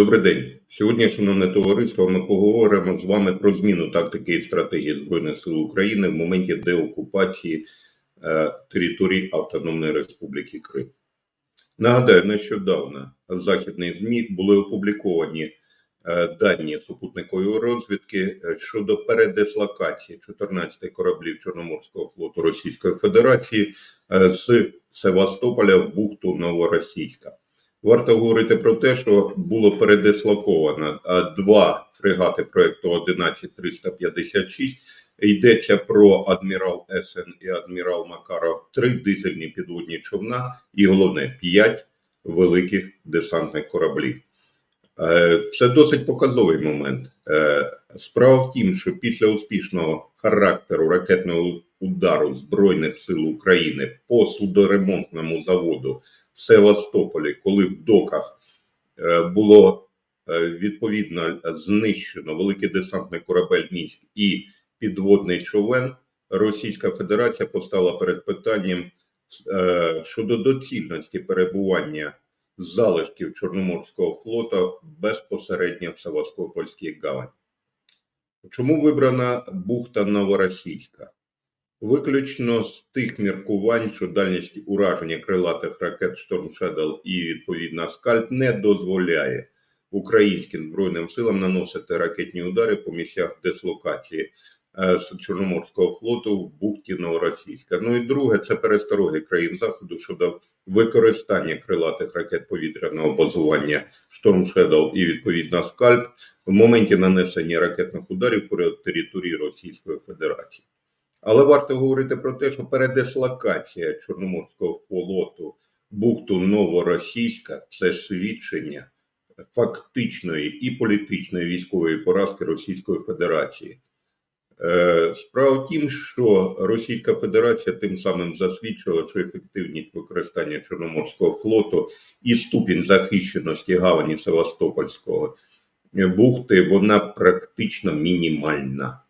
Добрий день. Сьогодні, шановне товариство, ми поговоримо з вами про зміну тактики і стратегії Збройних сил України в моменті деокупації е, територій Автономної Республіки Крим. Нагадаю, нещодавно в західних ЗМІ були опубліковані е, дані супутникової розвідки е, щодо передислокації 14 кораблів Чорноморського флоту Російської Федерації е, з Севастополя в бухту Новоросійська. Варто говорити про те, що було передислоковано два фрегати проекту 11356. Йдеться про адмірал Есен і адмірал Макаров, три дизельні підводні човна, і головне п'ять великих десантних кораблів. Е, Це досить показовий момент. Е, Справа в тім, що після успішного характеру ракетного удару Збройних сил України по судоремонтному заводу Севастополі, коли в доках е, було е, відповідно знищено великий десантний корабель Мінськ і підводний човен, Російська Федерація постала перед питанням е, щодо доцільності перебування залишків Чорноморського флоту безпосередньо в Севастопольській гавані. Чому вибрана бухта Новоросійська? Виключно з тих міркувань, що дальність ураження крилатих ракет Storm Shadow і відповідно скальп не дозволяє українським збройним силам наносити ракетні удари по місцях дислокації е, з Чорноморського флоту в бухті Новоросійська. Ну і друге, це перестороги країн заходу щодо використання крилатих ракет повітряного базування Storm Shadow і відповідно скальп в моменті нанесення ракетних ударів по території Російської Федерації. Але варто говорити про те, що передислокація Чорноморського флоту бухту Новоросійська це свідчення фактичної і політичної військової поразки Російської Федерації. Е, Справа в тім, що Російська Федерація тим самим засвідчила, що ефективність використання Чорноморського флоту і ступінь захищеності гавані Севастопольського бухти вона практично мінімальна.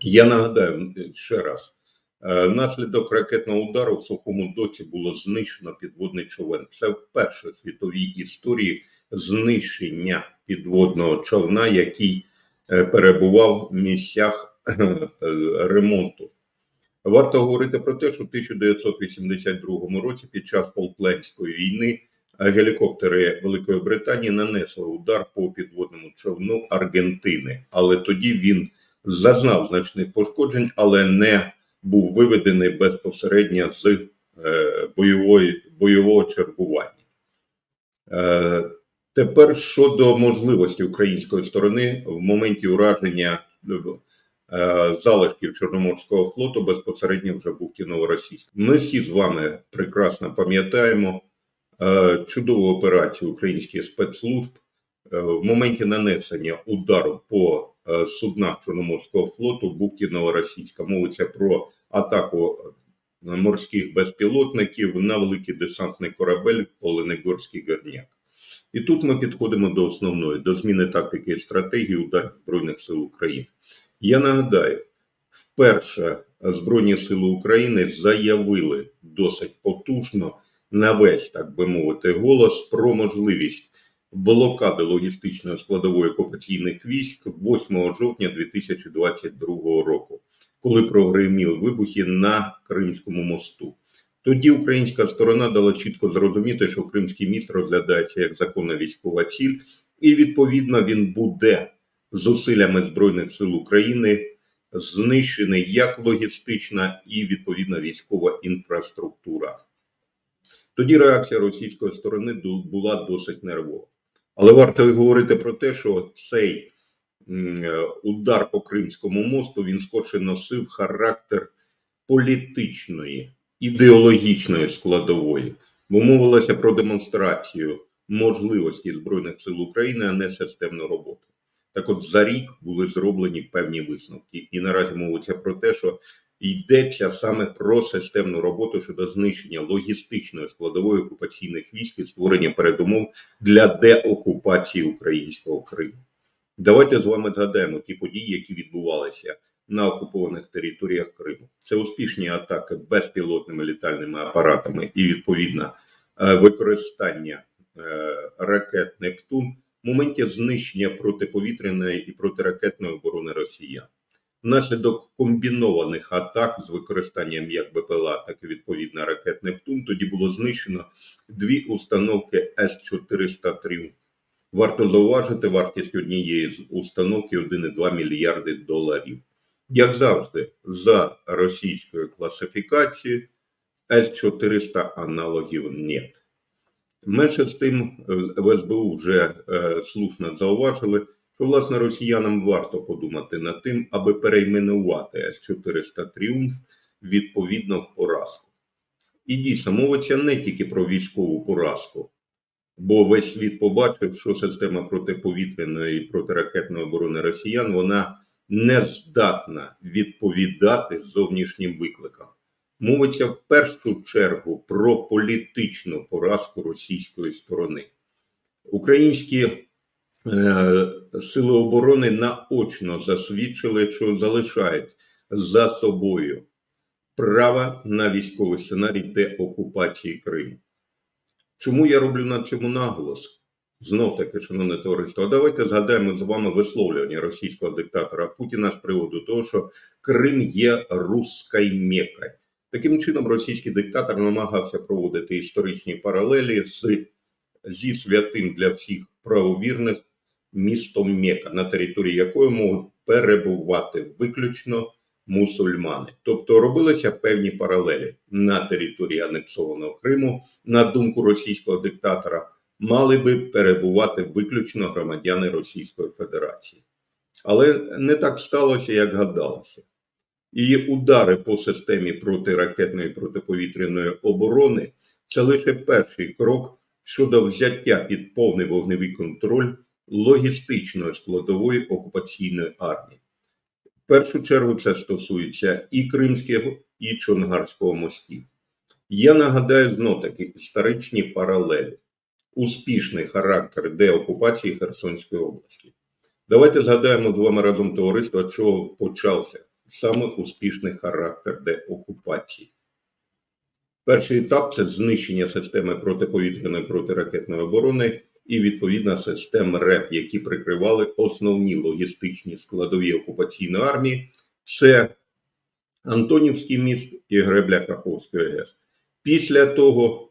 Я нагадаю ще раз: е, внаслідок ракетного удару в сухому доці було знищено підводний човен. Це вперше в світовій історії знищення підводного човна, який е, перебував в місцях е, ремонту. Варто говорити про те, що в 1982 році під час Фолклендської війни гелікоптери Великої Британії нанесли удар по підводному човну Аргентини, але тоді він зазнав значних пошкоджень, але не був виведений безпосередньо з е, бойової, бойового чергування. Е, тепер щодо можливості української сторони в моменті ураження е, залишків Чорноморського флоту безпосередньо вже бухті Новоросійськ. Ми всі з вами прекрасно пам'ятаємо чудову операцію українських спецслужб в моменті нанесення удару по е, суднах Чорноморського флоту в бухті Новоросійська. Мовиться про атаку морських безпілотників на великий десантний корабель Оленегорський Горняк. І тут ми підходимо до основної, до зміни тактики і стратегії ударів Збройних сил України. Я нагадаю, вперше Збройні сили України заявили досить потужно на весь, так би мовити, голос про можливість блокади логістичної складової окупаційних військ 8 жовтня 2022 року, коли прогреміли вибухи на Кримському мосту. Тоді українська сторона дала чітко зрозуміти, що Кримський міст розглядається як законна військова ціль, і відповідно він буде зусиллями Збройних сил України знищений як логістична і відповідна військова інфраструктура. Тоді реакція російської сторони була досить нервова. Але варто говорити про те, що цей е, удар по Кримському мосту він скорше носив характер політичної, ідеологічної складової, бо мовилося про демонстрацію можливості Збройних сил України, а не системну роботу. Так от за рік були зроблені певні висновки, і наразі мовиться про те, що йдеться саме про системну роботу щодо знищення логістичної складової окупаційних військ і створення передумов для деокупації українського Криму. Давайте з вами згадаємо ті події, які відбувалися на окупованих територіях Криму. Це успішні атаки безпілотними літальними апаратами і відповідно е, використання е, ракет Нептун в моменті знищення протиповітряної і протиракетної оборони росіян. Внаслідок комбінованих атак з використанням як БПЛА, так і відповідно ракет Нептун, тоді було знищено дві установки С-400 Тріумф. Варто зауважити вартість однієї з установки 1,2 мільярди доларів. Як завжди, за російською класифікацією С-400 аналогів нет. Менше з тим, е, в СБУ вже е, слушно зауважили, що власне росіянам варто подумати над тим, аби перейменувати С-400 Тріумф відповідно в поразку. І дійсно мовиться не тільки про військову поразку, бо весь світ побачив, що система протиповітряної і протиракетної оборони росіян вона не здатна відповідати зовнішнім викликам. Мовиться в першу чергу про політичну поразку російської сторони. Українські сили оборони наочно засвідчили, що залишають за собою право на військовий сценарій деокупації Криму. Чому я роблю на цьому наголос? Знов таки, шановне товариство, давайте згадаємо з вами висловлювання російського диктатора Путіна з приводу того, що Крим є русською мекою. Таким чином, російський диктатор намагався проводити історичні паралелі з, зі святим для всіх правовірних містом Мека, на території якої можуть перебувати виключно мусульмани. Тобто робилися певні паралелі на території анексованого Криму, на думку російського диктатора, мали би перебувати виключно громадяни Російської Федерації. Але не так сталося, як гадалося. І удари по системі протиракетної протиповітряної оборони це лише перший крок щодо взяття під повний вогневий контроль логістичної складової окупаційної армії. В першу чергу це стосується і Кримського, і Чонгарського мостів. Я нагадаю знов таки історичні паралелі, успішний характер деокупації Херсонської області. Давайте згадаємо з вами разом товариство, чого почався саме успішний характер деокупації. Перший етап це знищення системи протиповітряної протиракетної оборони і відповідна систем РЕП, які прикривали основні логістичні складові окупаційної армії. Це Антонівський міст і Гребля Каховської ГЕС. Після того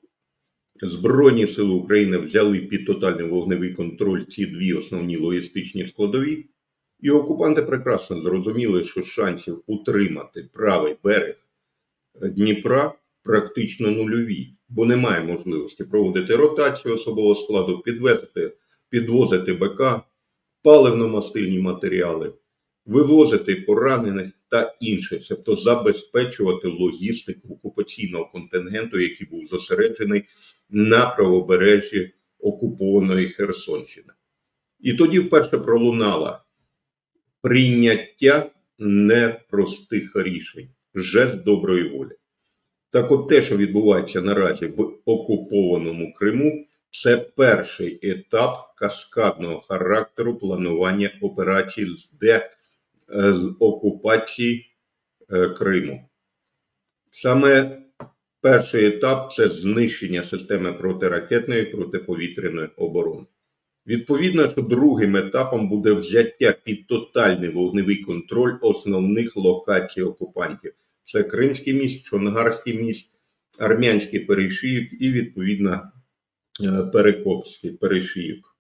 Збройні сили України взяли під тотальний вогневий контроль ці дві основні логістичні складові, і окупанти прекрасно зрозуміли, що шансів утримати правий берег Дніпра практично нульові, бо немає можливості проводити ротацію особового складу, підвезти, підвозити БК, паливно-мастильні матеріали, вивозити поранених та інше, тобто забезпечувати логістику окупаційного контингенту, який був зосереджений на правобережжі окупованої Херсонщини. І тоді вперше пролунала прийняття непростих рішень, жест доброї волі. Так от те, що відбувається наразі в окупованому Криму, це перший етап каскадного характеру планування операцій з де е, е, Криму. Саме перший етап це знищення системи протиракетної і протиповітряної оборони. Відповідно, що другим етапом буде взяття під тотальний вогневий контроль основних локацій окупантів. Це Кримський міст, Чонгарський міст, Армянський перешийок і, відповідно, е, Перекопський перешийок.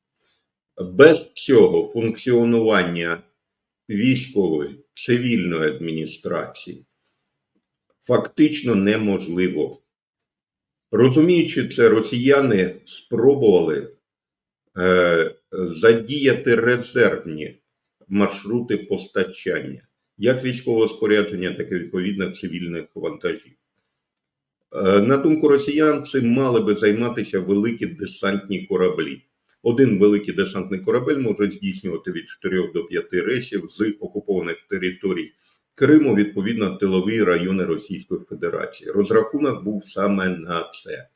Без цього функціонування військової цивільної адміністрації фактично неможливо. Розуміючи це, росіяни спробували е, задіяти резервні маршрути постачання, як військового спорядження, так і відповідно цивільних вантажів. Е, на думку росіян, цим мали би займатися великі десантні кораблі. Один великий десантний корабель може здійснювати від 4 до 5 рейсів з окупованих територій Криму, відповідно, тилові райони Російської Федерації. Розрахунок був саме на це.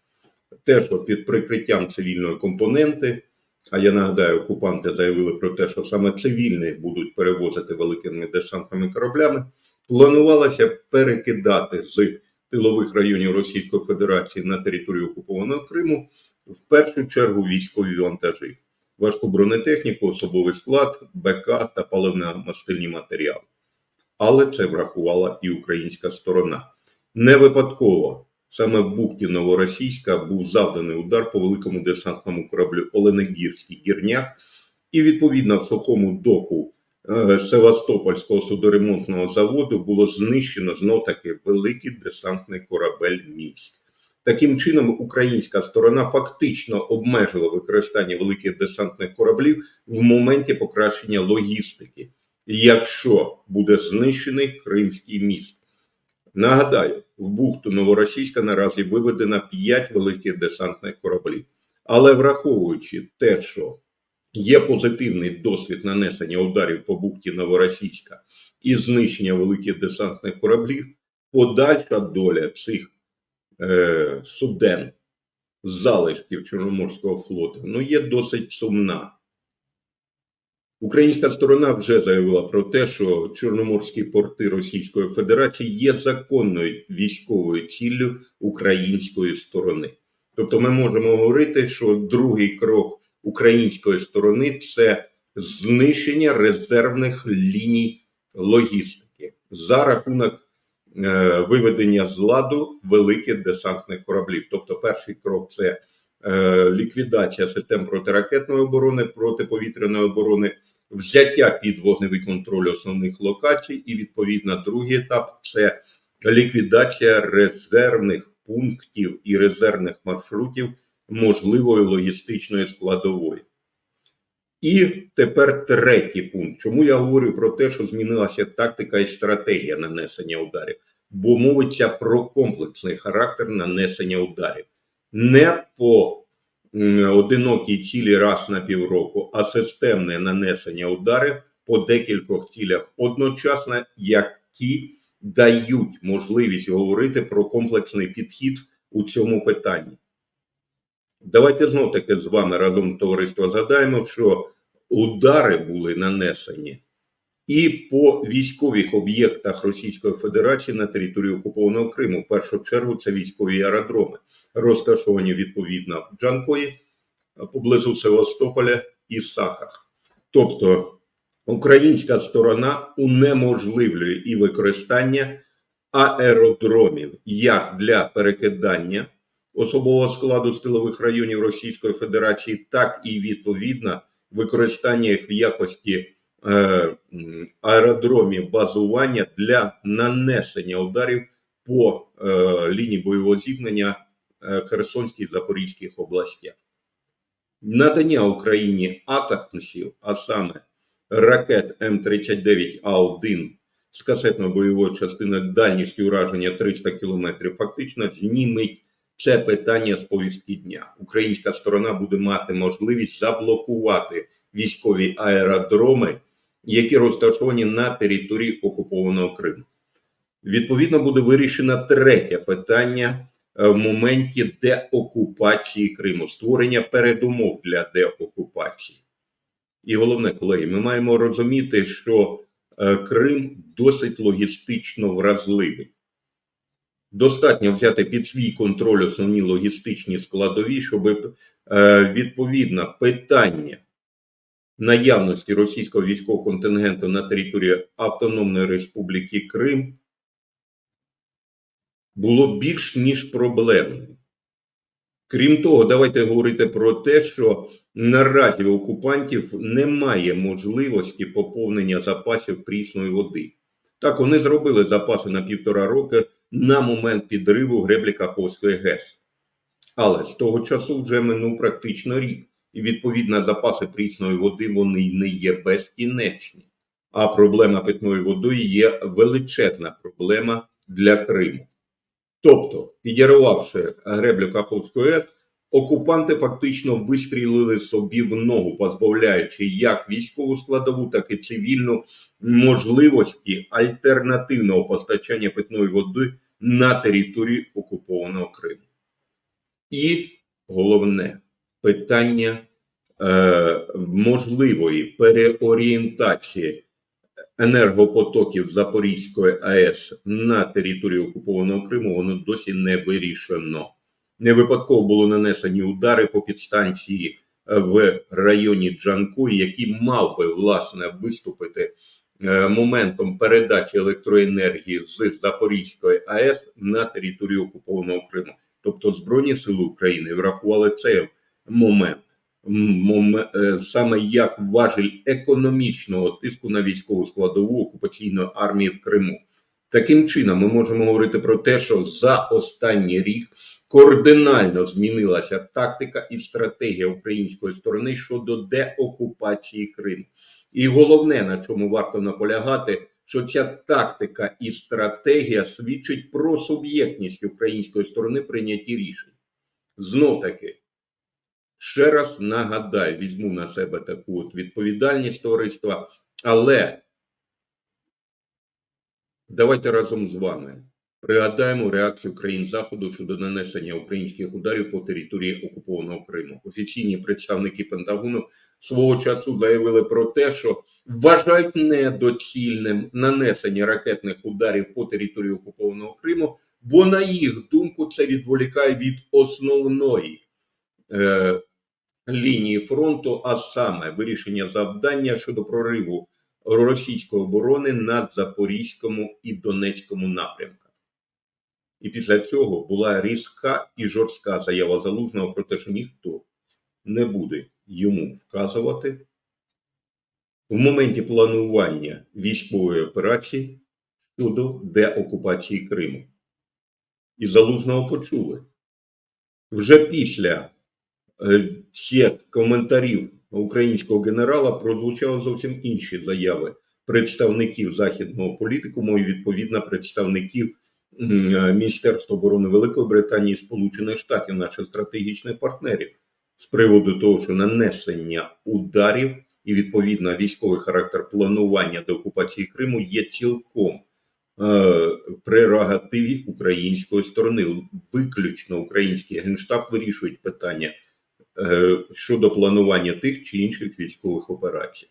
Те, що під прикриттям цивільної компоненти, а я нагадаю, окупанти заявили про те, що саме цивільні будуть перевозити великими десантними кораблями, планувалося перекидати з тилових районів Російської Федерації на територію окупованого Криму в першу чергу військові вантажі. важку бронетехніку, особовий склад, БК та паливно-мастильні матеріали. Але це врахувала і українська сторона. Не випадково саме в бухті Новоросійська був завданий удар по великому десантному кораблю Оленегірський гірняк, і відповідно в сухому доку е, Севастопольського судоремонтного заводу було знищено знов таки великий десантний корабель Мінськ. Таким чином, українська сторона фактично обмежила використання великих десантних кораблів в моменті покращення логістики, якщо буде знищений Кримський міст. Нагадаю, в бухту Новоросійська наразі виведено 5 великих десантних кораблів. Але враховуючи те, що є позитивний досвід нанесення ударів по бухті Новоросійська і знищення великих десантних кораблів, подальша доля цих е, суден залишків Чорноморського флоту ну, є досить сумна. Українська сторона вже заявила про те, що Чорноморські порти Російської Федерації є законною військовою ціллю української сторони. Тобто, ми можемо говорити, що другий крок української сторони це знищення резервних ліній логістики за рахунок е, виведення з ладу великих десантних кораблів. Тобто, перший крок це е, ліквідація систем протиракетної оборони, протиповітряної оборони, взяття під вогневий контроль основних локацій, і відповідно другий етап це ліквідація резервних пунктів і резервних маршрутів можливої логістичної складової. І тепер третій пункт. Чому я говорю про те, що змінилася тактика і стратегія нанесення ударів? Бо мовиться про комплексний характер нанесення ударів. Не по м, одинокій цілі раз на півроку, а системне нанесення ударів по декількох цілях одночасно, які дають можливість говорити про комплексний підхід у цьому питанні. Давайте знов таки з вами разом товариство згадаємо, що удари були нанесені і по військових об'єктах Російської Федерації на території окупованого Криму. В першу чергу це військові аеродроми, розташовані відповідно в Джанкої, поблизу Севастополя і Саках. Тобто українська сторона унеможливлює і використання аеродромів як для перекидання особового складу з районів Російської Федерації, так і відповідно використання їх в якості аеродромів базування для нанесення ударів по е, лінії бойового зіткнення е, Херсонській і Запорізьких областях. Надання Україні атакнусів, а саме ракет М39А1 з касетною бойовою частиною дальністю ураження 300 км, фактично зніметь це питання з повістки дня. Українська сторона буде мати можливість заблокувати військові аеродроми, які розташовані на території окупованого Криму. Відповідно, буде вирішено третє питання е, в моменті деокупації Криму, створення передумов для деокупації. І головне, колеги, ми маємо розуміти, що е, Крим досить логістично вразливий. Достатньо взяти під свій контроль основні логістичні складові, щоб е, відповідно питання наявності російського військового контингенту на території Автономної Республіки Крим було більш ніж проблемним. Крім того, давайте говорити про те, що наразі окупантів немає можливості поповнення запасів прісної води. Так, вони зробили запаси на півтора роки на момент підриву греблі Каховської ГЕС. Але з того часу вже минув практично рік, і відповідно запаси прісної води вони не є безкінечні. А проблема питної води є величезна проблема для Криму. Тобто, підірвавши греблю Каховської ГЕС, окупанти фактично вистрілили собі в ногу, позбавляючи як військову складову, так і цивільну можливості альтернативного постачання питної води на території окупованого Криму. І головне питання е, можливої переорієнтації енергопотоків Запорізької АЕС на території окупованого Криму, воно досі не вирішено. Не випадково було нанесені удари по підстанції в районі Джанкої, який мав би власне виступити е, моментом передачі електроенергії з Запорізької АЕС на територію окупованого Криму. Тобто Збройні Сили України врахували цей момент. Е, Саме як важель економічного тиску на військову складову окупаційної армії в Криму. Таким чином, ми можемо говорити про те, що за останній рік кардинально змінилася тактика і стратегія української сторони щодо деокупації Криму. І головне, на чому варто наполягати, що ця тактика і стратегія свідчить про суб'єктність української сторони прийнятті рішень. Знов таки, ще раз нагадаю, візьму на себе таку от відповідальність товариства, але давайте разом з вами пригадаємо реакцію країн Заходу щодо нанесення українських ударів по території окупованого Криму. Офіційні представники Пентагону свого часу заявили про те, що вважають недоцільним нанесення ракетних ударів по території окупованого Криму, бо на їх думку це відволікає від основної е, лінії фронту, а саме вирішення завдання щодо прориву російської оборони на Запорізькому і Донецькому напрямках. І після цього була різка і жорстка заява залужного про те, що ніхто не буде йому вказувати в моменті планування військової операції щодо деокупації Криму. І залужного почули. Вже після е, цих коментарів українського генерала прозвучали зовсім інші заяви представників західного політикуму і відповідно представників е, Міністерства оборони Великої Британії і Сполучених Штатів, наших стратегічних партнерів, з приводу того, що нанесення ударів і відповідно військовий характер планування до окупації Криму є цілком е, прерогативі української сторони. Виключно український генштаб вирішують питання щодо планування тих чи інших військових операцій.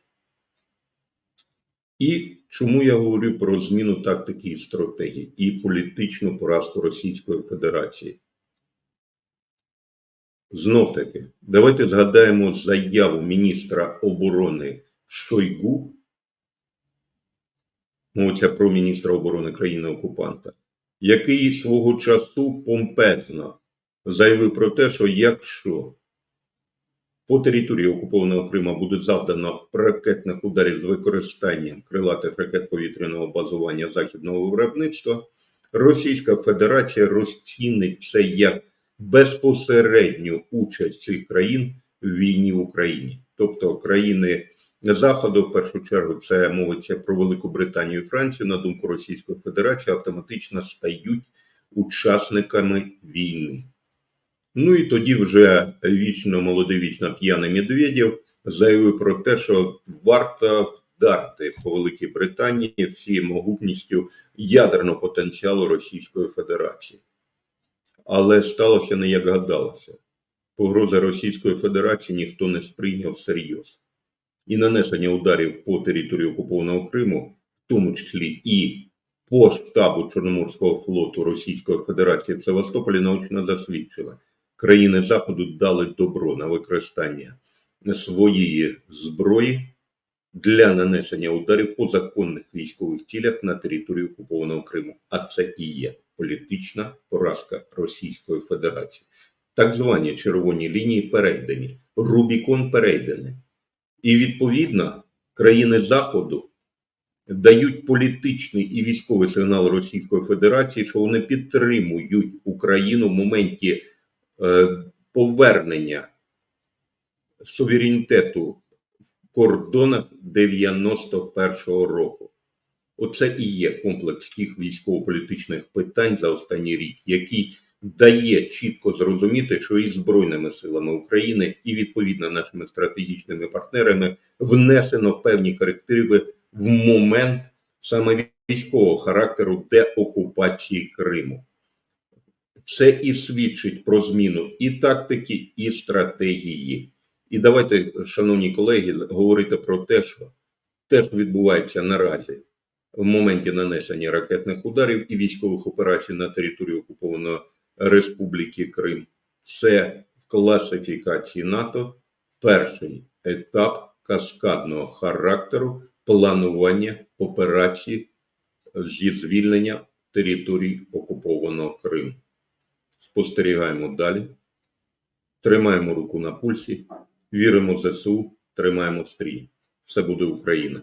І чому я говорю про зміну тактики і стратегії і політичну поразку Російської Федерації? Знов таки, давайте згадаємо заяву міністра оборони Шойгу, мовиться про міністра оборони країни-окупанта, який свого часу помпезно заявив про те, що якщо по території окупованого Криму буде завдано ракетних ударів з використанням крилатих ракет повітряного базування західного виробництва, Російська Федерація розцінить це як безпосередню участь цих країн в війні в Україні, тобто країни Заходу, в першу чергу, це мовиться про Велику Британію і Францію, на думку Російської Федерації, автоматично стають учасниками війни. Ну і тоді вже вічно молодий, вічно п'яний Медведєв заявив про те, що варто вдарити по Великій Британії всією могутністю ядерного потенціалу Російської Федерації. Але сталося не як гадалося. Погрози Російської Федерації ніхто не сприйняв всерйоз. І нанесення ударів по території окупованого Криму, в тому числі і по штабу Чорноморського флоту Російської Федерації в Севастополі наочно засвідчили. Країни Заходу дали добро на використання своєї зброї для нанесення ударів по законних військових цілях на території окупованого Криму. А це і є політична поразка Російської Федерації. Так звані червоні лінії перейдені, Рубікон перейдений. І відповідно країни Заходу дають політичний і військовий сигнал Російської Федерації, що вони підтримують Україну в моменті повернення суверенітету в кордонах 91-го року. Оце і є комплекс тих військово-політичних питань за останній рік, який дає чітко зрозуміти, що і Збройними силами України, і відповідно нашими стратегічними партнерами внесено певні корективи в момент саме військового характеру деокупації Криму. Це і свідчить про зміну і тактики, і стратегії. І давайте, шановні колеги, говорити про те, що те, що відбувається наразі в моменті нанесення ракетних ударів і військових операцій на території окупованої Республіки Крим, це в класифікації НАТО перший етап каскадного характеру планування операції зі звільнення територій окупованого Криму. Спостерігаємо далі. Тримаємо руку на пульсі, віримо в ЗСУ, тримаємо стрій. Все буде Україна.